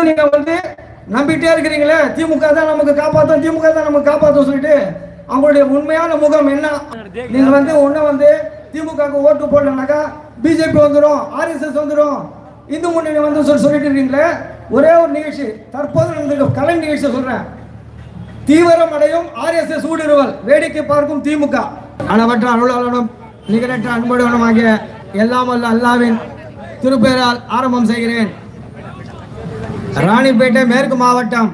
இன்னும் நீங்க வந்து நம்பிட்டே இருக்கிறீங்களே திமுக தான் நமக்கு காப்பாற்றும் திமுக தான் நமக்கு காப்பாற்றும் சொல்லிட்டு அவங்களுடைய உண்மையான முகம் என்ன? நீங்க வந்து ஒண்ணு வந்து திமுக ஓட்டு போடலனாக்கா பிஜேபி வந்துடும் ஆர்எஸ்எஸ் வந்துடும் இந்து முன்னணி வந்து சொல்லி சொல்லிட்டு இருக்கீங்களே ஒரே ஒரு நிகழ்ச்சி தற்போது நடந்த கலை நிகழ்ச்சி சொல்றேன். தீவிரம் அடையும் ஆர்எஸ்எஸ் ஊடுருவல் வேடிக்கை பார்க்கும் திமுக. அளவற்ற அருளாளனும் நிகரற்ற அன்புடனுமாகிய எல்லாம் வல்ல அல்லாவின் திருப்பெயரால் ஆரம்பம் செய்கிறேன். ராணிப்பேட்டை மேற்கு மாவட்டம்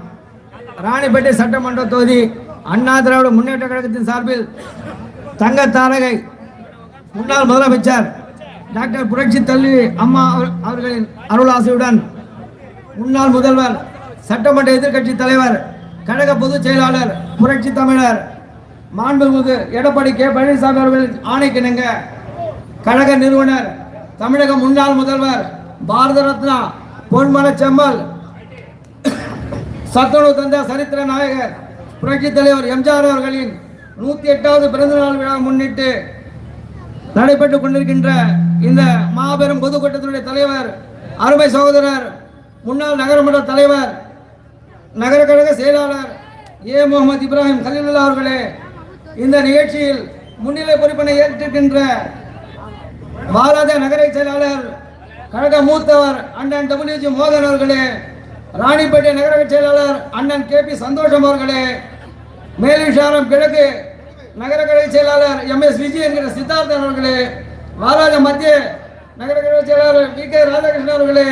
ராணிப்பேட்டை சட்டமன்ற தொகுதி அண்ணா திராவிட முன்னேற்ற கழகத்தின் சார்பில் தங்க தாரகை முன்னாள் முதலமைச்சர் டாக்டர் புரட்சி தள்ளி அம்மா அவர்- அவர்களின் அருளாசியுடன் முன்னாள் முதல்வர் சட்டமன்ற எதிர்க்கட்சி தலைவர் கழக பொதுச் செயலாளர் புரட்சி தமிழர் மாண்புமிகு எடப்பாடி கே. பழனிசாமி அவர்களின் ஆணைக்கிணங்க கழக நிறுவனர் தமிழக முன்னாள் முதல்வர் பாரத ரத்னா பொன்மன செம்மல் சத்துணவு தந்த சரித்திர நாயகர் புரட்சி தலைவர் எம்ஜிஆர் அவர்களின் நூத்தி எட்டாவது பிறந்த நாள் விழா முன்னிட்டு நடைபெற்றுக் கொண்டிருக்கின்ற இந்த மாபெரும் பொதுக்கூட்டத்தினுடைய தலைவர் அருமை சகோதரர் முன்னாள் நகரமன்ற தலைவர் நகர கழக செயலாளர் ஏ. முகமது இப்ராஹிம் கலீலுல்லா அவர்களே இந்த நிகழ்ச்சியில் முன்னிலை பொறுப்பினை ஏற்றிருக்கின்ற பாரத நகர செயலாளர் கழக மூத்தவர் அண்ணன் டபிள்யூஜி மோகன் அவர்களே ராணிப்பேட்டை நகரக செயலாளர் அண்ணன் கே பி சந்தோஷம் அவர்களே மேல்விசாரம் கிழக்கு நகர கழக செயலாளர் எம் எஸ் விஜய் என்கிற சித்தார்த்தன் அவர்களே வாராஜ மத்திய நகர கழக செயலாளர் வி கே ராதாகிருஷ்ணன் அவர்களே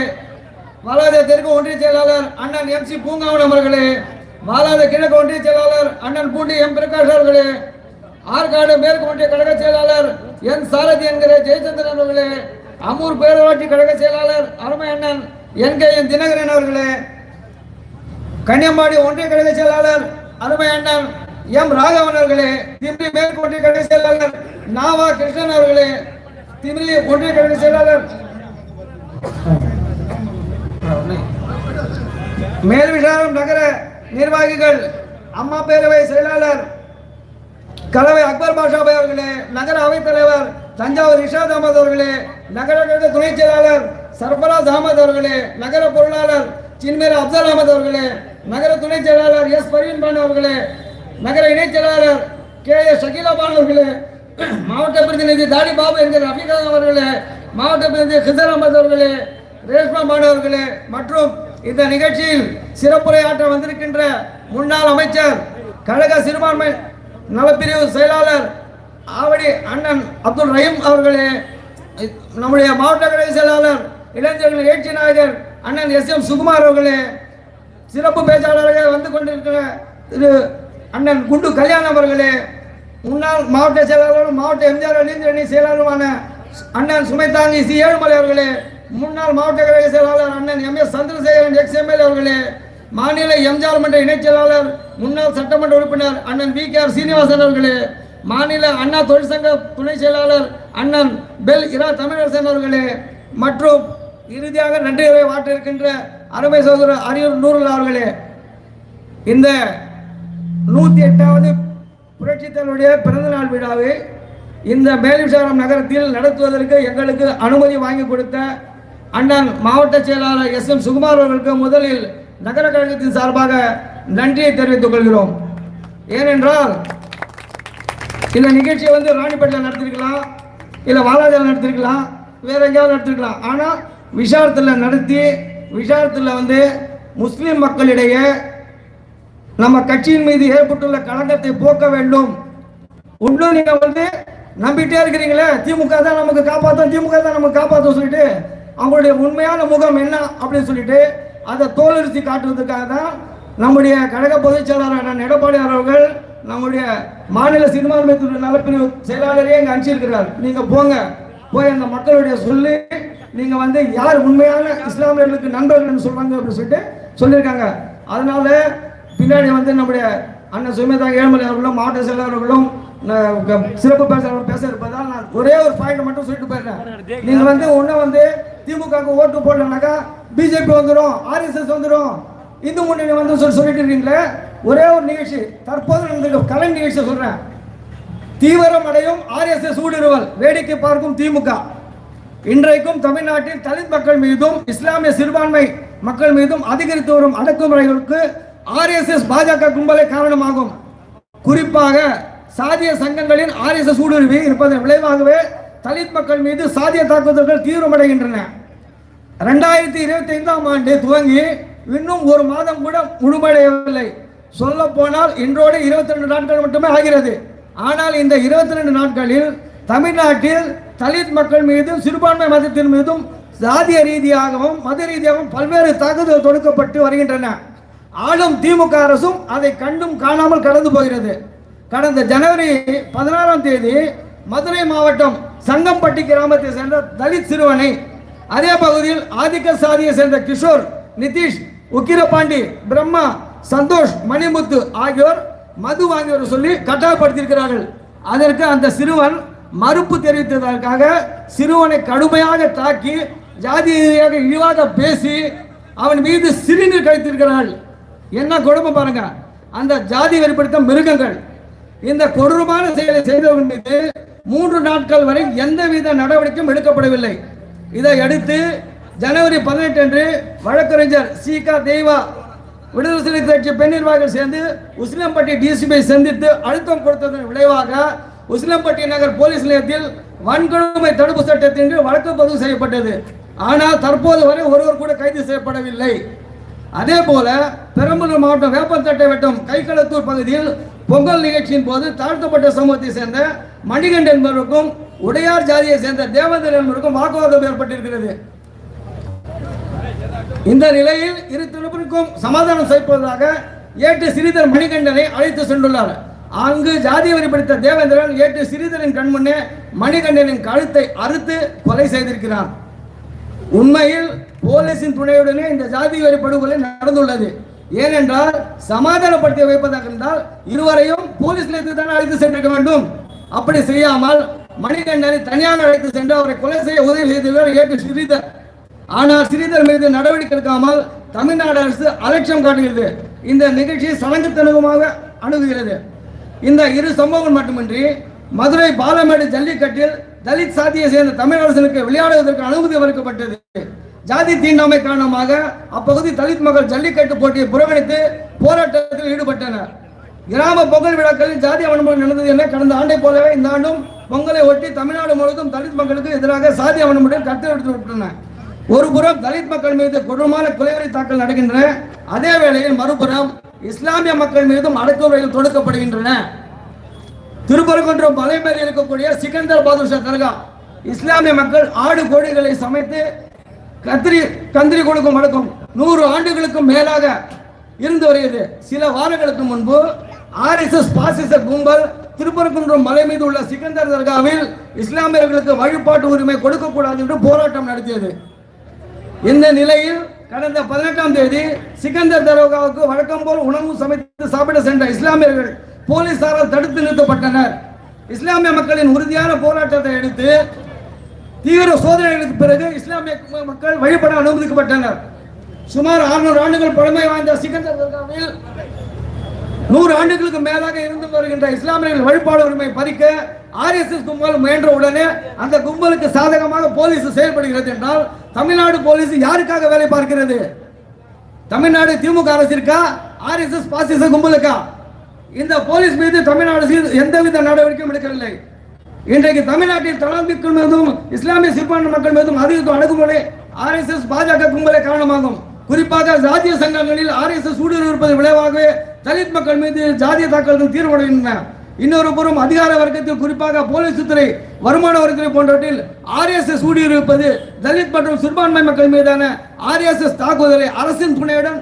வாலாஜ தெற்கு ஒன்றிய செயலாளர் அண்ணன் எம் சி பூங்காவன் அவர்களே வாலாஜ கிழக்கு ஒன்றிய செயலாளர் அண்ணன் பூண்டி எம் பிரகாஷ் அவர்களே ஆற்காடு மேற்கு ஒன்றிய கழக செயலாளர் என் சாரதி என்கிற ஜெயச்சந்திரன் அவர்களே அமூர் பேரூராட்சி கழக செயலாளர் அருமை அண்ணன் என் கே என் தினகரன் அவர்களே கன்னியம்பாடி ஒன்றிய கழக செயலாளர் அருமை அண்ணன் எம் ராகவன் அவர்களே திமிரி மேற்கு கழக செயலாளர் நாவா கிருஷ்ணன் அவர்களே திமிரி ஒன்றிய கழக செயலாளர் மேல்விசாரம் நகர நிர்வாகிகள் அம்மா பேரவை செயலாளர் கலவை அக்பர் பாஷாபாய் அவர்களே நகர அவைத்தலைவர் தஞ்சாவூர் ரிஷாத் அகமது அவர்களே நகர கழக துணைச் செயலாளர் சர்பராஸ் அகமது அவர்களே நகர பொருளாளர் சின்மேர அப்சல் அகமது அவர்களே நகர துணை செயலாளர் எஸ் பர்வீன் பான் அவர்களே நகர இணைச் செயலாளர் கே எஸ் ஷகீலா அவர்களே மாவட்ட பிரதிநிதி தாடி பாபு என்கிற ரஃபீகா அவர்களே மாவட்ட பிரதிநிதி ஹிசர் அகமது அவர்களே ரேஷ்மா பானு அவர்களே மற்றும் இந்த நிகழ்ச்சியில் சிறப்புரையாற்ற வந்திருக்கின்ற முன்னாள் அமைச்சர் கழக சிறுபான்மை நலப்பிரிவு செயலாளர் ஆவடி அண்ணன் அப்துல் ரஹீம் அவர்களே நம்முடைய மாவட்ட கழக செயலாளர் இளைஞர்கள் ஏற்றி நாயகர் அண்ணன் எஸ் எம் சுகுமார் அவர்களே சிறப்பு பேச்சாளராக வந்து கொண்டிருக்கிற திரு அண்ணன் குண்டு கல்யாணம் அவர்களே முன்னாள் மாவட்ட செயலாளரும் மாவட்ட எம்ஜிஆர் இளைஞரணி செயலாளருமான அண்ணன் சுமைதாங்கி சி. ஏழுமலை அவர்களே முன்னாள் மாவட்ட கழக செயலாளர் அண்ணன் M. S. Chandrasekaran ex. MLA அவர்களே மாநில எம்ஜிஆர் மன்ற இணைச் செயலாளர் முன்னாள் சட்டமன்ற உறுப்பினர் அண்ணன் வி. கே. ஆர். சீனிவாசன் அவர்களே மாநில அண்ணா தொழிற்சங்க துணை செயலாளர் அண்ணன் பெல் இரா தமிழரசன் அவர்களே மற்றும் இறுதியாக நன்றியுரை வாட்டிருக்கின்ற அருமை சகோதரர் அரியூர் நூறுல்லா அவர்களே இந்த நூத்தி எட்டாவது புரட்சித்தலைவருடைய பிறந்தநாள் விழாவை இந்த மேல்விசாரம் நகரத்தில் நடத்துவதற்கு எங்களுக்கு அனுமதி வாங்கி கொடுத்த அண்ணன் மாவட்ட செயலாளர் எஸ் எம் சுகுமார் அவர்களுக்கு முதலில் நகர கழகத்தின் சார்பாக நன்றியை தெரிவித்துக் கொள்கிறோம். ஏனென்றால் இந்த நிகழ்ச்சியை வந்து ராணிப்பேட்டில் நடத்திருக்கலாம் இல்லை வாலாஜாவில் நடத்திருக்கலாம் வேற எங்கேயாவது நடத்திருக்கலாம். ஆனால் விஷாரத்தில் நடத்தி விசாரத்தில் வந்து முஸ்லிம் மக்களிடையே நம்ம கட்சியின் மீது ஏற்பட்டுள்ள களங்கத்தை போக்க வேண்டும். இன்னும் நீங்க வந்து நம்பிட்டே இருக்கிறீங்களே திமுக தான் நமக்கு காப்பாற்றும் திமுக தான் நமக்கு காப்பாற்றும் சொல்லிட்டு அவங்களுடைய உண்மையான முகம் என்ன அப்படின்னு சொல்லிட்டு அதை தோலுரிச்சு காட்டுறதுக்காக தான் நம்முடைய கழக பொதுச் செயலாளர் அவர்கள் நம்முடைய மாநில சிறுபான்மை நலப்பிரிவு செயலாளரே இங்கே அனுப்பிச்சிருக்கிறார். நீங்க போங்க போய் அந்த மக்களுடைய சொல்லி நீங்க வந்து யார் உண்மையான இஸ்லாமியர்களுக்கு நண்பர்கள் சொல்றாங்க அப்படின்னு சொல்லிட்டு சொல்லியிருக்காங்க. அதனால பின்னாடி வந்து நம்முடைய அண்ணன் சுமிதா ஏழுமலை அவர்களும் மாவட்ட செயலாளர்களும் சிறப்பு பேசுறவர்கள் பேச இருப்பதால் நான் ஒரே ஒரு பாயிண்ட் மட்டும் சொல்லிட்டு போயிடுறேன். நீங்க வந்து ஒண்ணு வந்து திமுகவுக்கு ஓட்டு போடலனாக்கா பிஜேபி வந்துடும் ஆர்எஸ்எஸ் வந்துடும் இந்து முன்னணி வந்து சொல்லி சொல்லிட்டு இருக்கீங்களே ஒரே ஒரு நிகழ்ச்சி தற்போது நடந்த கலை நிகழ்ச்சி சொல்றேன். தீவிரம் அடையும் ஆர்எஸ்எஸ் ஊடுருவல் வேடிக்கை பார்க்கும் திமுக. இன்றைக்கும் தமிழ்நாட்டில் தலித் மக்கள் மீதும் இஸ்லாமிய சிறுபான்மை மக்கள் மீதும் அதிகரித்து வரும் அடக்குமுறைகளுக்கு ஆர்எஸ்எஸ் பாஜக கும்பலே காரணமாகும். குறிப்பாக சாதிய சங்கங்களின் ஆர்எஸ்எஸ் ஊடுருவி இருப்பதன் விளைவாகவே தலித் மக்கள் மீது சாதிய தாக்குதல்கள் தீவிரமடைகின்றன. ரெண்டாயிரத்தி இருபத்தி ஐந்தாம் ஆண்டு துவங்கி இன்னும் ஒரு மாதம் கூட முழுமடையவில்லை. சொல்ல போனால் இன்றோடு இருபத்தி ரெண்டு நாட்கள் மட்டுமே ஆகிறது. ஆனால் இந்த இருபத்தி ரெண்டு நாட்களில் தமிழ்நாட்டில் தலித் மக்கள் மீதும் சிறுபான்மை மதத்தின் மீதும் சாதிய ரீதியாகவும் மத ரீதியாகவும் பல்வேறு தாக்குதல் தொடுக்கப்பட்டு வருகின்றன. ஆளும் திமுக அரசும் அதை கண்டும் காணாமல் கடந்து போகிறது. கடந்த ஜனவரி பதினாறாம் தேதி மதுரை மாவட்டம் சங்கம்பட்டி கிராமத்தை சேர்ந்த தலித் சிறுவனை அதே பகுதியில் ஆதிக்க சாதியை சேர்ந்த கிஷோர் நிதிஷ் உக்கிரபாண்டி பிரம்மா சந்தோஷ் மணிமுத்து ஆகியோர் மது வாங்கியோர் சொல்லி கட்டாயப்படுத்தியிருக்கிறார்கள். அதற்கு அந்த சிறுவன் மறுப்பு தெரிவித்ததற்காக சிறுவனை கடுமையாக தாக்கி ஜாதி ரீதியாக இழிவாக பேசி அவன் மீது சிறுநீர் கழித்திருக்கிறார்கள் என்ன கொடுமை பாருங்க. அந்த ஜாதி வெளிப்படுத்த மிருகங்கள். இந்த கொடூரமான செயலை செய்தவர்கள் மீது மூன்று நாட்கள் வரை எந்தவித நடவடிக்கையும் எடுக்கப்படவில்லை. இதை அடுத்து ஜனவரி பதினெட்டு அன்று வழக்கறிஞர் சீகா தெய்வா விடுதலை சிறுத்தை கட்சி பெண் நிர்வாகிகள் சேர்ந்து உசிலம்பட்டி டிசிபியை சந்தித்து அழுத்தம் கொடுத்ததன் விளைவாக உசிலம்பட்டி நகர் போலீஸ் நிலையத்தில் வன்கொடுமை தடுப்பு சட்டத்தின் கீழ் வழக்கு பதிவு செய்யப்பட்டது. ஆனால் தற்போது வரை ஒருவர் கூட கைது செய்யப்படவில்லை. அதே போல பெரம்பலூர் மாவட்டம் வேப்பந்தட்டை வட்டம் கைகளத்தூர் பகுதியில் பொங்கல் நிகழ்ச்சியின் போது தாழ்த்தப்பட்ட சமூகத்தை சேர்ந்த மணிகண்டன் என்பவருக்கும் உடையார் ஜாதியை சேர்ந்த தேவதர் என்பவருக்கும் வாக்குவாதம் ஏற்பட்டிருக்கிறது. இந்த நிலையில் இரு தரப்பிற்கும் சமாதானம் செய்வதாக ஏட்டு சிறிதர் மணிகண்டனை அழைத்து சென்றுள்ளார். அங்கு ஜாதி வரி படித்த தேவேந்திரன் ஏற்று சிறிதரின் கண்முன்னே மணிகண்டனின் கழுத்தை அறுத்து கொலை செய்திருக்கிறார் உண்மையில் போலீசின் துணையுடனே இந்த ஜாதி வரி படுகொலை நடந்துள்ளது. ஏனென்றால் சமாதானப்படுத்தி வைப்பதாக இருந்தால் இருவரையும் போலீஸ் நிலையத்துக்கு தான் அழைத்து சென்றிருக்க வேண்டும். அப்படி செய்யாமல் மணிகண்டனை தனியாக அழைத்து சென்று அவரை கொலை செய்ய உதவி செய்தவர் ஏற்று ஸ்ரீதர் ஆனால் ஸ்ரீதர் மீது நடவடிக்கை எடுக்காமல் தமிழ்நாடு அரசு அலட்சியம் காட்டுகிறது. இந்த நிகழ்ச்சி சடங்குத்தனமாக அணுகுகிறது. இந்த இரு சம்பவங்கள் மட்டுமின்றி மதுரை பாலமேடு ஜல்லிக்கட்டில் தலித் சாதியை சேர்ந்த தமிழரசனுக்கு விளையாடுவதற்கு அனுமதி மறுக்கப்பட்டது. ஜாதி தீண்டாமை காரணமாக அப்பகுதி தலித் மக்கள் ஜல்லிக்கட்டு போட்டியை புறக்கணித்து போராட்டத்தில் ஈடுபட்டனர். கிராம பொங்கல் விழாக்களில் ஜாதி அவனமுறை நடந்தது என கடந்த ஆண்டை போலவே இந்த ஆண்டும் பொங்கலை ஒட்டி தமிழ்நாடு முழுவதும் தலித் மக்களுக்கு எதிராக சாதி அவனமுறை கருத்து எடுத்துவிட்டன ஒருபுறம் தலித் மக்கள் மீது கொடூரமான கொலைவரி தாக்கல் நடக்கின்றன. அதே வேளையில் மறுபுறம் இஸ்லாமிய மக்கள் மீதும் அடக்குமுறைகள் தொடுக்கப்படுகின்றன. திருப்பரங்குன்றம் மலை மேல் இருக்கக்கூடிய சிக்கந்தர் பாதுஷா தர்கா. இஸ்லாமிய மக்கள் ஆடு கோழிகளை சமைத்து கத்திரி கந்திரி கொடுக்கும் வழக்கம் நூறு ஆண்டுகளுக்கும் மேலாக இருந்து வருகிறது. சில வாரங்களுக்கு முன்பு ஆர்எஸ்எஸ் பாசிச கும்பல் திருப்பரங்குன்றம் மலை மீது உள்ள சிக்கந்தர் தர்காவில் இஸ்லாமியர்களுக்கு வழிபாட்டு உரிமை கொடுக்கக்கூடாது என்று போராட்டம் நடத்தியது. இந்த நிலையில் கடந்த பதினெட்டாம் தேதி சிக்கந்தர் தரோகாவுக்கு வழக்கம் போல் உணவு சமைத்து சாப்பிட சென்ற இஸ்லாமியர்கள் போலீசாரால் தடுத்து நிறுத்தப்பட்டனர். இஸ்லாமிய மக்களின் உறுதியான போராட்டத்தை அடுத்து தீவிர சோதனைகளுக்கு பிறகு இஸ்லாமிய மக்கள் வழிபட அனுமதிக்கப்பட்டனர். சுமார் 600 ஆண்டுகள் பழமை வாய்ந்த சிக்கந்தர் தர்காவில் நூறு ஆண்டுகளுக்கு மேலாக இருந்து வருகின்ற இஸ்லாமியர்கள் வழிபாடு உரிமை பறிக்க ஆர்எஸ்எஸ் கும்பல் முயன்ற உடனே அந்த கும்பலுக்கு சாதகமாக போலீஸ் செயல்படுகிறது என்றால் தமிழ்நாடு போலீஸ் யாருக்காக வேலை பார்க்கிறது? தமிழ்நாடு திமுக அரசிற்கா ஆர்எஸ்எஸ் பாசிச கும்பலுக்கா இந்த போலீஸ் மீது தமிழ்நாடு எந்தவித நடவடிக்கையும் எடுக்கவில்லை. இன்றைக்கு தமிழ்நாட்டில் தலாமிக்கள் மீதும் இஸ்லாமிய சிறுபான்மை மக்கள் மீதும் அதிக அணுகுமுறை ஆர்எஸ்எஸ் பாஜக கும்பலை காரணமாகும். குறிப்பாக ஜாதிய சங்கங்களில் ஆர்எஸ்எஸ் ஊடுருவிப்பதன் விளைவாகவே தலித் மக்கள் மீது ஜாதிய தாக்கல்கள் தீர்வடைகின்றன இன்னொரு புறம் அதிகார வர்க்கத்தில் குறிப்பாக போலீஸ் துறை வருமான வரித்துறை போன்றவற்றில் ஆர்எஸ்எஸ் ஊடுருவிப்பது தலித் மற்றும் சிறுபான்மை மக்கள் மீதான ஆர்எஸ்எஸ் தாக்குதலை அரசின் துணையுடன்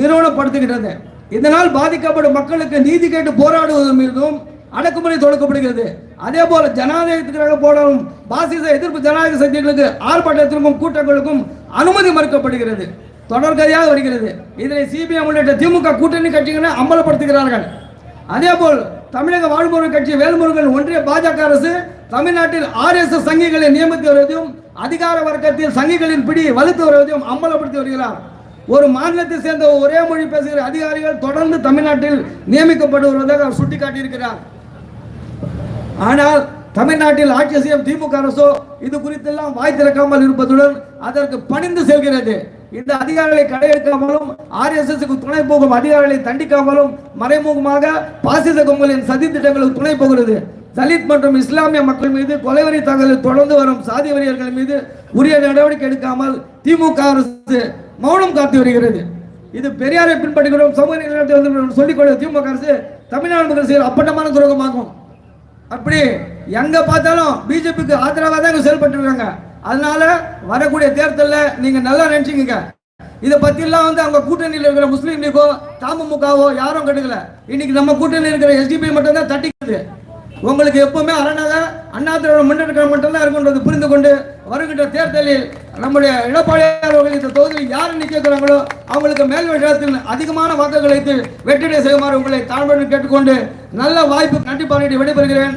நிறுவனப்படுத்துகிறது இதனால் பாதிக்கப்படும் மக்களுக்கு நீதி கேட்டு போராடுவது மீதும் அடக்குமுறை தொடுக்கப்படுகிறது. அதே போல ஜனாதிபதிக்காக போடும் பாசிச எதிர்ப்பு ஜனநாயக சக்திகளுக்கு ஆர்ப்பாட்டத்திற்கும் கூட்டங்களுக்கும் அனுமதி மறுக்கப்படுகிறது. தொடர்கதையாக வருகிறது. இதனை சிபிஎம் உள்ளிட்ட திமுக கூட்டணி கட்சிகளை அம்பலப்படுத்துகிறார்கள். அதேபோல் தமிழக வாழ்வுமுறை கட்சி வேல்முருகன் ஒன்றிய பாஜக அரசு தமிழ்நாட்டில் ஆர்எஸ்எஸ் சங்கிகளை நியமித்து வருவதையும் அதிகார வர்க்கத்தில் சங்கிகளின் பிடி வலுத்து வருவதையும் அம்பலப்படுத்தி வருகிறார். ஒரு மாநிலத்தை சேர்ந்த ஒரே மொழி பேசுகிற அதிகாரிகள் தொடர்ந்து தமிழ்நாட்டில் நியமிக்கப்பட்டு வருவதாக அவர் சுட்டிக்காட்டியிருக்கிறார். ஆனால் தமிழ்நாட்டில் ஆட்சி செய்யும் திமுக அரசோ இது குறித்தெல்லாம் வாய் திறக்காமல் இருப்பதுடன் அதற்கு பணிந்து செல்கிறது. இந்த அதிகாரிகளை கடையெடுக்காமலும் ஆர்எஸ்எஸ்க்கு துணை போகும் அதிகாரிகளை தண்டிக்காமலும் மறைமுகமாக பாசிச கும்பலின் சதி திட்டங்களுக்கு துணை போகிறது. தலித் மற்றும் இஸ்லாமிய மக்கள் மீது கொலைவரி தாக்குதல் தொடர்ந்து வரும் சாதி வரியர்கள் மீது உரிய நடவடிக்கை எடுக்காமல் திமுக அரசு மௌனம் காத்து வருகிறது. இது பெரியாரை பின்பற்றுகிறோம் சமூக நிலையத்தை வந்து சொல்லிக்கொள்ள திமுக அரசு தமிழ்நாடு மக்கள் செய்கிற அப்பட்டமான துரோகமாகும். அப்படி எங்க பார்த்தாலும் பிஜேபிக்கு ஆதரவாக தான் செயல்பட்டு இருக்காங்க. அதனால வரக்கூடிய தேர்தலில் நீங்க நல்லா நினைச்சுக்கங்க. இதை பற்றிலாம் வந்து அவங்க கூட்டணியில் இருக்கிற முஸ்லீம் லீகோ தமுமுகவோ யாரும் கெடுக்கல. இன்னைக்கு நம்ம கூட்டணியில் இருக்கிற எஸ்டிபி மட்டும் தான் தட்டிக்குது. உங்களுக்கு எப்பவுமே அரணாக அண்ணா திராவிட முன்னேற்ற மட்டும்தான் இருக்குன்றது புரிந்து கொண்டு வருகின்ற தேர்தலில் நம்முடைய எடப்பாடியார் அவர்கள் இந்த தொகுதியில் யார் நிற்கிறாங்களோ அவங்களுக்கு மேல் விஷயத்தில் அதிகமான வாக்குகளை வைத்து வெற்றிடை செய்யுமாறு உங்களை தாழ்வுடன் கேட்டுக்கொண்டு நல்ல வாய்ப்பு கண்டிப்பாக விடைபெறுகிறேன்.